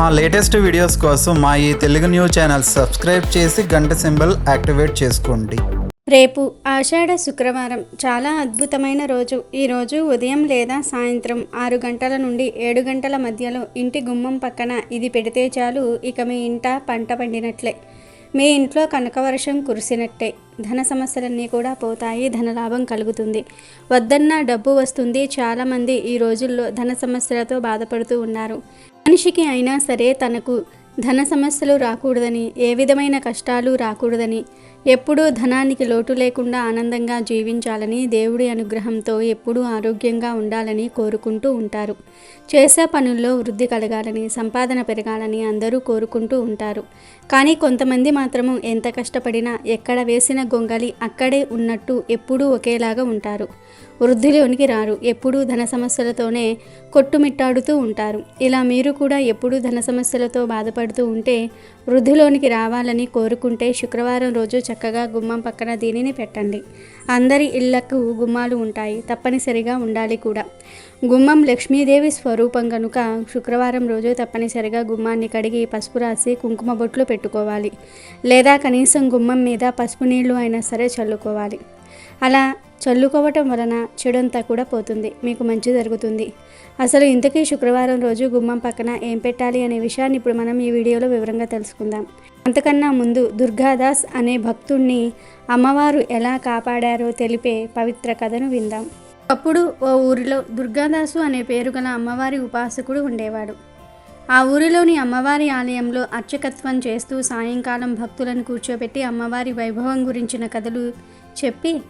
మా latest videos కోసం మా ఈ తెలుగు న్యూస్ ఛానల్ సబ్స్క్రైబ్ చేసి గంట సింబల్ యాక్టివేట్ చేసుకోండి. రేపు ఆషాఢ శుక్రవారం చాలా అద్భుతమైన రోజు. ఈరోజు ఉదయం లేదా సాయంత్రం ఆరు గంటల నుండి ఏడు గంటల మధ్యలో ఇంటి గుమ్మం పక్కన ఇది పెడితే చాలు ఇక మీ ఇంట పంట పండినట్లే. మీ ఇంట్లో కనకవర్షం కురిసినట్టే. ధన సమస్యలన్నీ కూడా పోతాయి ధనలాభం కలుగుతుంది. వద్దన్న డబ్బు వస్తుంది. చాలామంది ఈ రోజుల్లో ధన సమస్యలతో బాధపడుతూ ఉన్నారు. మనిషికి అయినా సరే తనకు ధన సమస్యలు రాకూడదని ఏ విధమైన కష్టాలు రాకూడదని ఎప్పుడూ ధనానికి లోటు లేకుండా ఆనందంగా జీవించాలని దేవుడి అనుగ్రహంతో ఎప్పుడూ ఆరోగ్యంగా ఉండాలని కోరుకుంటూ ఉంటారు. చేసే పనుల్లో వృద్ధి కలగాలని సంపాదన పెరగాలని అందరూ కోరుకుంటూ ఉంటారు. కానీ కొంతమంది మాత్రము ఎంత కష్టపడినా ఎక్కడ వేసిన గొంగలి అక్కడే ఉన్నట్టు ఎప్పుడూ ఒకేలాగా ఉంటారు. వృద్ధిలోనికి రారు. ఎప్పుడూ ధన సమస్యలతోనే కొట్టుమిట్టాడుతూ ఉంటారు. ఇలా మీరు కూడా ఎప్పుడూ ధన సమస్యలతో బాధపడుతూ ఉంటే వృద్ధిలోనికి రావాలని కోరుకుంటే శుక్రవారం రోజు చక్కగా గుమ్మం పక్కన దీనిని పెట్టండి. అందరి ఇళ్ళకు గుమ్మాలు ఉంటాయి. తప్పనిసరిగా ఉండాలి కూడా. గుమ్మం లక్ష్మీదేవి స్వరూపం కనుక శుక్రవారం రోజు తప్పనిసరిగా గుమ్మాన్ని కడిగి పసుపు రాసి కుంకుమ బొట్లు పెట్టుకోవాలి. లేదా కనీసం గుమ్మం మీద పసుపు నీళ్ళు అయినా సరే చల్లుకోవాలి. అలా చల్లుకోవటం వలన చెడంతా కూడా పోతుంది. మీకు మంచి జరుగుతుంది. అసలు ఇంతకీ శుక్రవారం రోజు గుమ్మం పక్కన ఏం పెట్టాలి అనే విషయాన్ని ఇప్పుడు మనం ఈ వీడియోలో వివరంగా తెలుసుకుందాం. అంతకన్నా ముందు దుర్గాదాస్ అనే భక్తుణ్ణి అమ్మవారు ఎలా కాపాడారో తెలిపే పవిత్ర కథను విందాం. అప్పుడు ఓ ఊరిలో దుర్గాదాసు అనే పేరు గల అమ్మవారి ఉపాసకుడు ఉండేవాడు. ఆ ఊరిలోని అమ్మవారి ఆలయంలో అర్చకత్వం చేస్తూ సాయంకాలం భక్తులను కూర్చోబెట్టి అమ్మవారి వైభవం గురించిన కథలు చెప్పి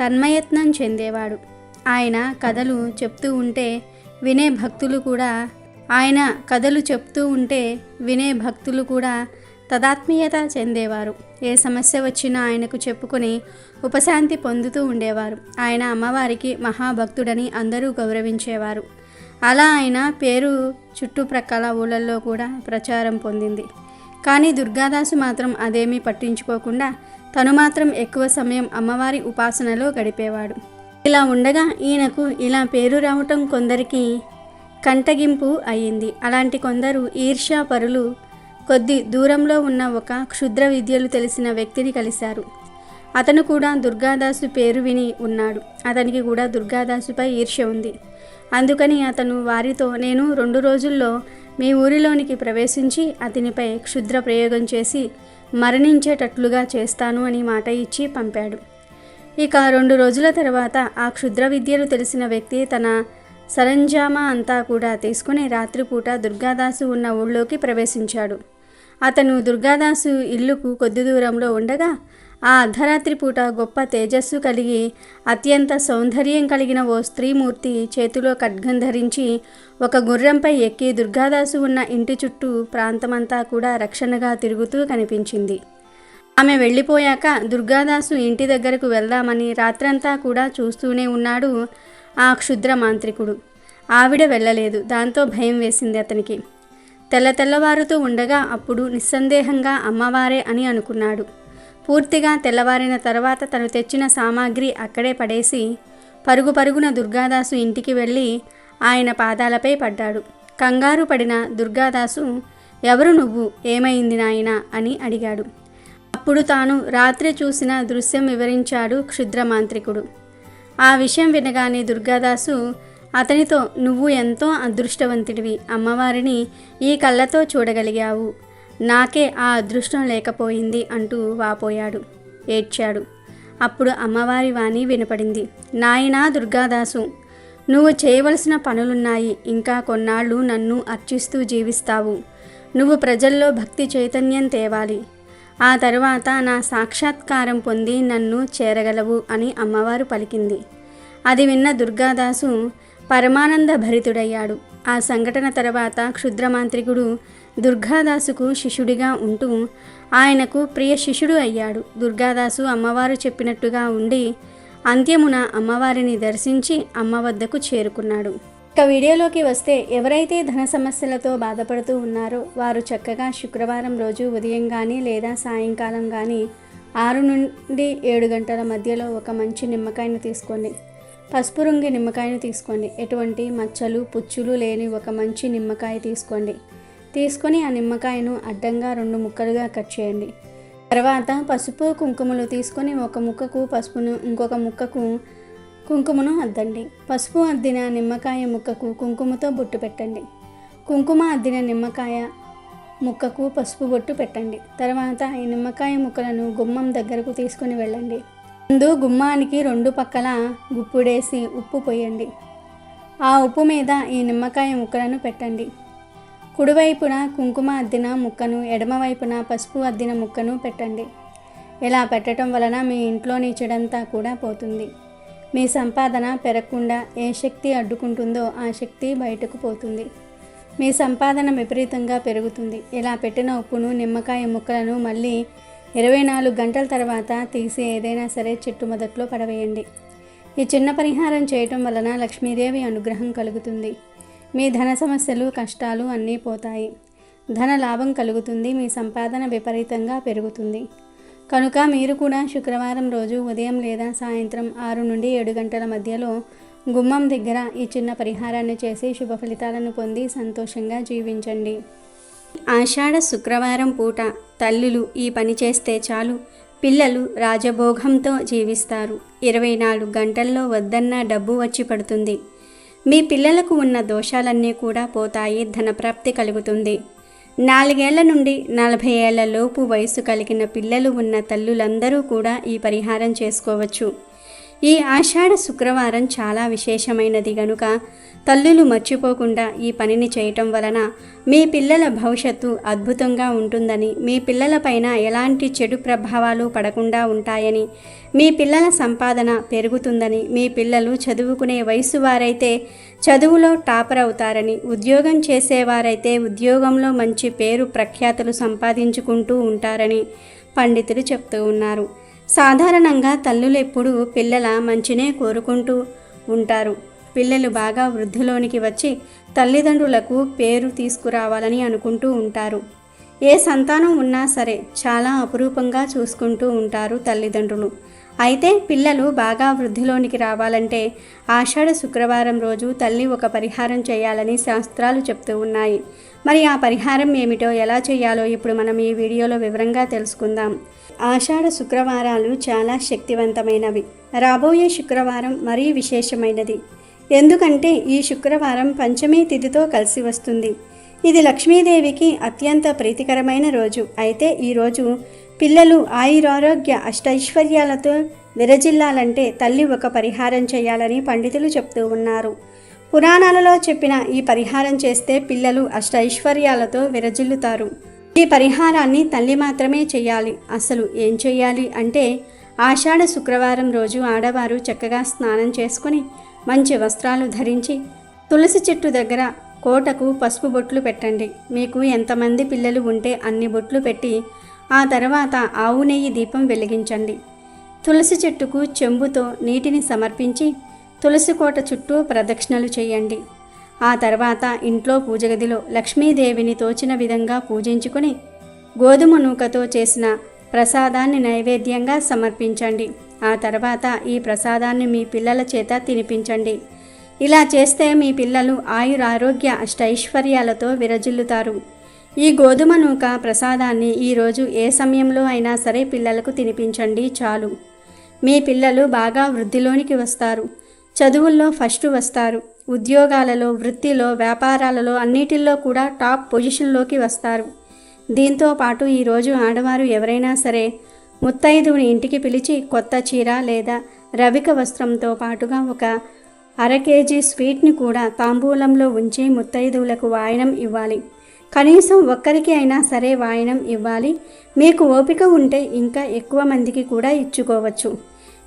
తన్మయత్నం చెందేవాడు. ఆయన కథలు చెప్తూ ఉంటే వినే భక్తులు కూడా ఆయన కథలు చెప్తూ ఉంటే వినే భక్తులు కూడా తదాత్మీయత చెందేవారు. ఏ సమస్య వచ్చినా ఆయనకు చెప్పుకొని ఉపశాంతి పొందుతూ ఉండేవారు. ఆయన అమ్మవారికి మహాభక్తుడని అందరూ గౌరవించేవారు. అలా ఆయన పేరు చుట్టుప్రక్కల ఊళ్ళల్లో కూడా ప్రచారం పొందింది. కానీ దుర్గాదాసు మాత్రం అదేమీ పట్టించుకోకుండా తను మాత్రం ఎక్కువ సమయం అమ్మవారి ఉపాసనలో గడిపేవాడు. ఇలా ఉండగా ఈయనకు ఇలా పేరు రావటం కొందరికి కంటగింపు అయ్యింది. అలాంటి కొందరు ఈర్ష్యాపరులు కొద్ది దూరంలో ఉన్న ఒక క్షుద్ర విద్యలు తెలిసిన వ్యక్తిని కలిశారు. అతను కూడా దుర్గాదాసు పేరు విని ఉన్నాడు. అతనికి కూడా దుర్గాదాసుపై ఈర్ష్య ఉంది. అందుకని అతను వారితో నేను రెండు రోజుల్లో మీ ఊరిలోనికి ప్రవేశించి అతనిపై క్షుద్ర ప్రయోగం చేసి మరణించేటట్లుగా చేస్తాను అని మాట ఇచ్చి పంపాడు. ఇక రెండు రోజుల తర్వాత ఆ క్షుద్ర విద్యలు తెలిసిన వ్యక్తి తన సరంజామా అంతా కూడా తీసుకుని రాత్రిపూట దుర్గాదాసు ఉన్న ఊళ్ళోకి ప్రవేశించాడు. అతను దుర్గాదాసు ఇల్లుకు కొద్ది దూరంలో ఉండగా ఆ అర్ధరాత్రి పూట గొప్ప తేజస్సు కలిగి అత్యంత సౌందర్యం కలిగిన ఓ స్త్రీమూర్తి చేతిలో ఖడ్గం ధరించి ఒక గుర్రంపై ఎక్కి దుర్గాదాసు ఉన్న ఇంటి చుట్టూ ప్రాంతమంతా కూడా రక్షణగా తిరుగుతూ కనిపించింది. ఆమె వెళ్ళిపోయాక దుర్గాదాసు ఇంటి దగ్గరకు వెళ్దామని రాత్రంతా కూడా చూస్తూనే ఉన్నాడు ఆ క్షుద్ర మాంత్రికుడు. ఆవిడ వెళ్ళలేదు. దాంతో భయం వేసింది అతనికి. తెల్ల తెల్లవారుతూ ఉండగా అప్పుడు నిస్సందేహంగా అమ్మవారే అని అనుకున్నాడు. పూర్తిగా తెల్లవారిన తర్వాత తను తెచ్చిన సామాగ్రి అక్కడే పడేసి పరుగు పరుగున దుర్గాదాసు ఇంటికి వెళ్ళి ఆయన పాదాలపై పడ్డాడు. కంగారు పడిన దుర్గాదాసు ఎవరు నువ్వు? ఏమైంది నాయనా? అని అడిగాడు. అప్పుడు తాను రాత్రి చూసిన దృశ్యం వివరించాడు క్షుద్ర మాంత్రికుడు. ఆ విషయం వినగానే దుర్గాదాసు అతనితో నువ్వు ఎంతో అదృష్టవంతుడివి. అమ్మవారిని ఈ కళ్ళతో చూడగలిగావు. నాకే ఆ అదృష్టం లేకపోయింది అంటూ వాపోయాడు ఏడ్చాడు. అప్పుడు అమ్మవారి వాణి వినపడింది. నాయనా దుర్గాదాసు నువ్వు చేయవలసిన పనులున్నాయి. ఇంకా కొన్నాళ్ళు నన్ను అర్చిస్తూ జీవిస్తావు. నువ్వు ప్రజల్లో భక్తి చైతన్యం తేవాలి. ఆ తరువాత నా సాక్షాత్కారం పొంది నన్ను చేరగలవు అని అమ్మవారు పలికింది. అది విన్న దుర్గాదాసు పరమానంద భరితుడయ్యాడు ఆ సంఘటన తర్వాత క్షుద్రమాంత్రికుడు దుర్గాదాసుకు శిష్యుడిగా ఉంటూ ఆయనకు ప్రియ శిష్యుడు అయ్యాడు. దుర్గాదాసు అమ్మవారు చెప్పినట్టుగా ఉండి అంత్యమున అమ్మవారిని దర్శించి అమ్మ వద్దకు చేరుకున్నాడు. ఇక వీడియోలోకి వస్తే ఎవరైతే ధన సమస్యలతో బాధపడుతూ ఉన్నారో వారు చక్కగా శుక్రవారం రోజు ఉదయం కానీ లేదా సాయంకాలం కానీ ఆరు నుండి ఏడు గంటల మధ్యలో ఒక మంచి నిమ్మకాయను తీసుకోండి. పసుపు రంగు నిమ్మకాయను తీసుకోండి. ఎటువంటి మచ్చలు పుచ్చులు లేని ఒక మంచి నిమ్మకాయ తీసుకోండి. తీసుకొని ఆ నిమ్మకాయను అడ్డంగా రెండు ముక్కలుగా కట్ చేయండి. తర్వాత పసుపు కుంకుమలు తీసుకొని ఒక ముక్కకు పసుపును ఇంకొక ముక్కకు కుంకుమను అద్దండి. పసుపు అద్దిన నిమ్మకాయ ముక్కకు కుంకుమతో బొట్టు పెట్టండి. కుంకుమ అద్దిన నిమ్మకాయ ముక్కకు పసుపు బొట్టు పెట్టండి. తర్వాత ఈ నిమ్మకాయ ముక్కలను గుమ్మం దగ్గరకు తీసుకొని వెళ్ళండి. ముందు గుమ్మానికి రెండు పక్కల గుప్పుడేసి ఉప్పు పోయండి. ఆ ఉప్పు మీద ఈ నిమ్మకాయ ముక్కలను పెట్టండి. కుడివైపున కుంకుమ అద్దిన ముక్కను ఎడమవైపున పసుపు అద్దిన ముక్కను పెట్టండి. ఇలా పెట్టడం వలన మీ ఇంట్లోని చెడంతా కూడా పోతుంది. మీ సంపాదన పెరగకుండా ఏ శక్తి అడ్డుకుంటుందో ఆ శక్తి బయటకు పోతుంది. మీ సంపాదన విపరీతంగా పెరుగుతుంది. ఇలా పెట్టిన ఉప్పును నిమ్మకాయ ముక్కలను మళ్ళీ ఇరవై నాలుగు గంటల తర్వాత తీసి ఏదైనా సరే చెట్టు మొదట్లో పడవేయండి. ఈ చిన్న పరిహారం చేయటం వలన లక్ష్మీదేవి అనుగ్రహం కలుగుతుంది. మీ ధన సమస్యలు కష్టాలు అన్నీ పోతాయి. ధన లాభం కలుగుతుంది మీ సంపాదన విపరీతంగా పెరుగుతుంది. కనుక మీరు కూడా శుక్రవారం రోజు ఉదయం లేదా సాయంత్రం ఆరు నుండి ఏడు గంటల మధ్యలో గుమ్మం దగ్గర ఈ చిన్న పరిహారాన్ని చేసి శుభ ఫలితాలను పొంది సంతోషంగా జీవించండి. ఆషాఢ శుక్రవారం పూట తల్లులు ఈ పని చేస్తే చాలు. పిల్లలు రాజభోగంతో జీవిస్తారు. ఇరవై నాలుగు గంటల్లో వద్దన్న డబ్బు వచ్చి పడుతుంది. మీ పిల్లలకు ఉన్న దోషాలన్నీ కూడా పోతాయి ధనప్రాప్తి కలుగుతుంది. నాలుగేళ్ళ నుండి నలభై ఏళ్ళ లోపు వయసు కలిగిన పిల్లలు ఉన్న తల్లులందరూ కూడా ఈ పరిహారం చేసుకోవచ్చు. ఈ ఆషాఢ శుక్రవారం చాలా విశేషమైనది గనుక తల్లులు మర్చిపోకుండా ఈ పనిని చేయటం వలన మీ పిల్లల భవిష్యత్తు అద్భుతంగా ఉంటుందని మీ పిల్లలపైన ఎలాంటి చెడు ప్రభావాలు పడకుండా ఉంటాయని మీ పిల్లల సంపాదన పెరుగుతుందని మీ పిల్లలు చదువుకునే వయసు వారైతే చదువులో టాపర్ అవుతారని ఉద్యోగం చేసేవారైతే ఉద్యోగంలో మంచి పేరు ప్రఖ్యాతులు సంపాదించుకుంటూ ఉంటారని పండితులు చెప్తూ ఉన్నారు. సాధారణంగా తల్లులు ఎప్పుడూ పిల్లల మంచినే కోరుకుంటూ ఉంటారు. పిల్లలు బాగా వృద్ధిలోనికి వచ్చి తల్లిదండ్రులకు పేరు తీసుకురావాలని అనుకుంటూ ఉంటారు. ఏ సంతానం ఉన్నా సరే చాలా అపురూపంగా చూసుకుంటూ ఉంటారు తల్లిదండ్రులు. అయితే పిల్లలు బాగా వృద్ధిలోనికి రావాలంటే ఆషాఢ శుక్రవారం రోజు తల్లి ఒక పరిహారం చేయాలని శాస్త్రాలు చెప్తూ ఉన్నాయి. మరి ఆ పరిహారం ఏమిటో ఎలా చేయాలో ఇప్పుడు మనం ఈ వీడియోలో వివరంగా తెలుసుకుందాం. ఆషాఢ శుక్రవారాలు చాలా శక్తివంతమైనవి. రాబోయే శుక్రవారం మరీ విశేషమైనది. ఎందుకంటే ఈ శుక్రవారం పంచమీ తిథితో కలిసి వస్తుంది. ఇది లక్ష్మీదేవికి అత్యంత ప్రీతికరమైన రోజు. అయితే ఈరోజు పిల్లలు ఆయురారోగ్య అష్టైశ్వర్యాలతో విరజిల్లాలంటే తల్లి ఒక పరిహారం చేయాలని పండితులు చెప్తూ ఉన్నారు. పురాణాలలో చెప్పిన ఈ పరిహారం చేస్తే పిల్లలు అష్టైశ్వర్యాలతో విరజిల్లుతారు. ఈ పరిహారాన్ని తల్లి మాత్రమే చేయాలి. అసలు ఏం చేయాలి అంటే ఆషాఢ శుక్రవారం రోజు ఆడవారు చక్కగా స్నానం చేసుకొని మంచి వస్త్రాలు ధరించి తులసి చెట్టు దగ్గర కోటకు పసుపు బొట్లు పెట్టండి. మీకు ఎంతమంది పిల్లలు ఉంటే అన్ని బొట్లు పెట్టి ఆ తర్వాత ఆవు నెయ్యి దీపం వెలిగించండి. తులసి చెట్టుకు చెంబుతో నీటిని సమర్పించి తులసి కోట చుట్టూ ప్రదక్షిణలు చేయండి. ఆ తర్వాత ఇంట్లో పూజ గదిలో లక్ష్మీదేవిని తోచిన విధంగా పూజించుకొని గోధుమ నూకతో చేసిన ప్రసాదాన్ని నైవేద్యంగా సమర్పించండి. ఆ తర్వాత ఈ ప్రసాదాన్ని మీ పిల్లల చేత తినిపించండి. ఇలా చేస్తే మీ పిల్లలు ఆయురారోగ్య అష్టైశ్వర్యాలతో విరజిల్లుతారు. ఈ గోధుమ నూక ప్రసాదాన్ని ఈరోజు ఏ సమయంలో అయినా సరే పిల్లలకు తినిపించండి చాలు. మీ పిల్లలు బాగా వృద్ధిలోనికి వస్తారు. చదువుల్లో ఫస్ట్ వస్తారు. ఉద్యోగాలలో వృత్తిలో వ్యాపారాలలో అన్నిటిల్లో కూడా టాప్ పొజిషన్లోకి వస్తారు. దీంతో పాటు ఈరోజు ఆడవారు ఎవరైనా సరే ముత్తైదువుని ఇంటికి పిలిచి కొత్త చీర లేదా రవిక వస్త్రంతో పాటుగా ఒక అర కేజీ స్వీట్ని కూడా తాంబూలంలో ఉంచి ముత్తైదువులకు వాయనం ఇవ్వాలి. కనీసం ఒక్కరికి అయినా సరే వాయనం ఇవ్వాలి. మీకు ఓపిక ఉంటే ఇంకా ఎక్కువ మందికి కూడా ఇచ్చుకోవచ్చు.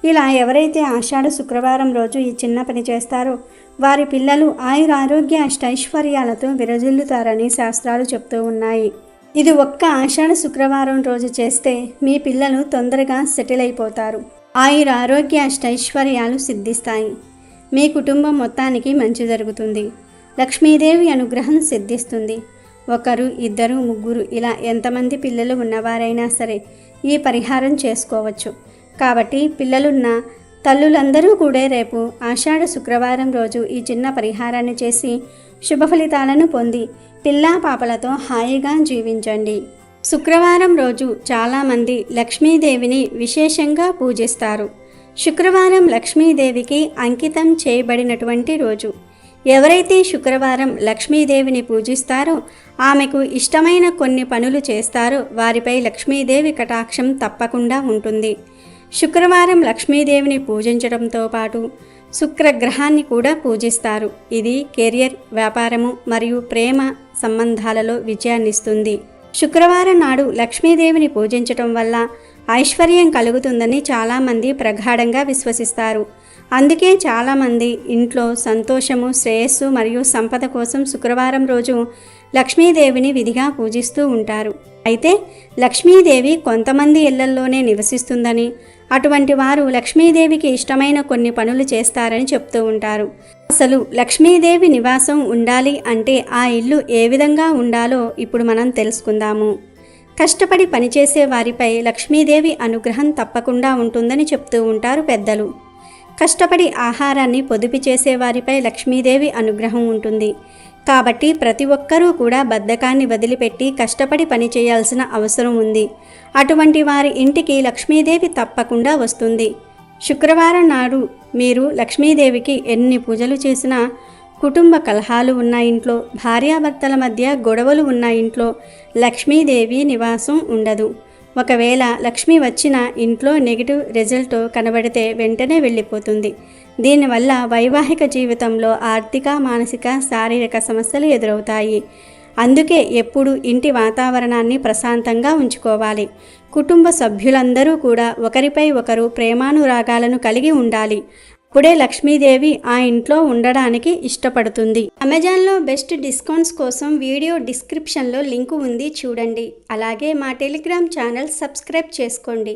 ఇలా ఎవరైతే ఆషాఢ శుక్రవారం రోజు ఈ చిన్న పని చేస్తారో వారి పిల్లలు ఆయురారోగ్య అష్టైశ్వర్యాలతో విరజిల్లుతారని శాస్త్రాలు చెప్తూ ఉన్నాయి. ఇది ఒక్క ఆషాఢ శుక్రవారం రోజు చేస్తే మీ పిల్లలు తొందరగా సెటిల్ అయిపోతారు. ఆయుర ఆరోగ్య అష్టైశ్వర్యాలు సిద్ధిస్తాయి. మీ కుటుంబం మొత్తానికి మంచి జరుగుతుంది. లక్ష్మీదేవి అనుగ్రహం సిద్ధిస్తుంది. ఒకరు ఇద్దరు ముగ్గురు ఇలా ఎంతమంది పిల్లలు ఉన్నవారైనా సరే ఈ పరిహారం చేసుకోవచ్చు. కాబట్టి పిల్లలున్న తల్లులందరూ కూడా రేపు ఆషాఢ శుక్రవారం రోజు ఈ చిన్న పరిహారాన్ని చేసి శుభ ఫలితాలను పొంది పిల్లా పాపలతో హాయిగా జీవించండి. శుక్రవారం రోజు చాలామంది లక్ష్మీదేవిని విశేషంగా పూజిస్తారు. శుక్రవారం లక్ష్మీదేవికి అంకితం చేయబడినటువంటి రోజు. ఎవరైతే శుక్రవారం లక్ష్మీదేవిని పూజిస్తారో ఆమెకు ఇష్టమైన కొన్ని పనులు చేస్తారో వారిపై లక్ష్మీదేవి కటాక్షం తప్పకుండా ఉంటుంది. శుక్రవారం లక్ష్మీదేవిని పూజించడంతో పాటు శుక్రగ్రహాన్ని కూడా పూజిస్తారు. ఇది కెరియర్ వ్యాపారము మరియు ప్రేమ సంబంధాలలో విజయాన్నిస్తుంది. శుక్రవారం నాడు లక్ష్మీదేవిని పూజించటం వల్ల ఐశ్వర్యం కలుగుతుందని చాలామంది ప్రగాఢంగా విశ్వసిస్తారు. అందుకే చాలామంది ఇంట్లో సంతోషము శ్రేయస్సు మరియు సంపద కోసం శుక్రవారం రోజు లక్ష్మీదేవిని విధిగా పూజిస్తూ ఉంటారు. అయితే లక్ష్మీదేవి కొంతమంది ఇళ్ళల్లోనే నివసిస్తుందని అటువంటి వారు లక్ష్మీదేవికి ఇష్టమైన కొన్ని పనులు చేస్తారని చెప్తూ ఉంటారు. అసలు లక్ష్మీదేవి నివాసం ఉండాలి అంటే ఆ ఇల్లు ఏ విధంగా ఉండాలో ఇప్పుడు మనం తెలుసుకుందాము. కష్టపడి పనిచేసే వారిపై లక్ష్మీదేవి అనుగ్రహం తప్పకుండా ఉంటుందని చెప్తూ ఉంటారు పెద్దలు. కష్టపడి ఆహారాన్ని పొదుపు చేసే వారిపై లక్ష్మీదేవి అనుగ్రహం ఉంటుంది. కాబట్టి ప్రతి ఒక్కరూ కూడా బద్ధకాన్ని వదిలిపెట్టి కష్టపడి పని చేయాల్సిన అవసరం ఉంది. అటువంటి వారి ఇంటికి లక్ష్మీదేవి తప్పకుండా వస్తుంది. శుక్రవారం నాడు మీరు లక్ష్మీదేవికి ఎన్ని పూజలు చేసినా కుటుంబ కలహాలు ఉన్న ఇంట్లో భార్యాభర్తల మధ్య గొడవలు ఉన్న ఇంట్లో లక్ష్మీదేవి నివాసం ఉండదు. ఒకవేళ లక్ష్మి వచ్చిన ఇంట్లో నెగిటివ్ రిజల్ట్ కనబడితే వెంటనే వెళ్ళిపోతుంది. దీనివల్ల వైవాహిక జీవితంలో ఆర్థిక మానసిక శారీరక సమస్యలు ఎదురవుతాయి. అందుకే ఎప్పుడు ఇంటి వాతావరణాన్ని ప్రశాంతంగా ఉంచుకోవాలి. కుటుంబ సభ్యులందరూ కూడా ఒకరిపై ఒకరు ప్రేమానురాగాలను కలిగి ఉండాలి. అప్పుడే లక్ష్మీదేవి ఆ ఇంట్లో ఉండడానికి ఇష్టపడుతుంది. అమెజాన్లో బెస్ట్ డిస్కౌంట్స్ కోసం వీడియో డిస్క్రిప్షన్లో లింకు ఉంది చూడండి. అలాగే మా టెలిగ్రామ్ ఛానల్ సబ్స్క్రైబ్ చేసుకోండి.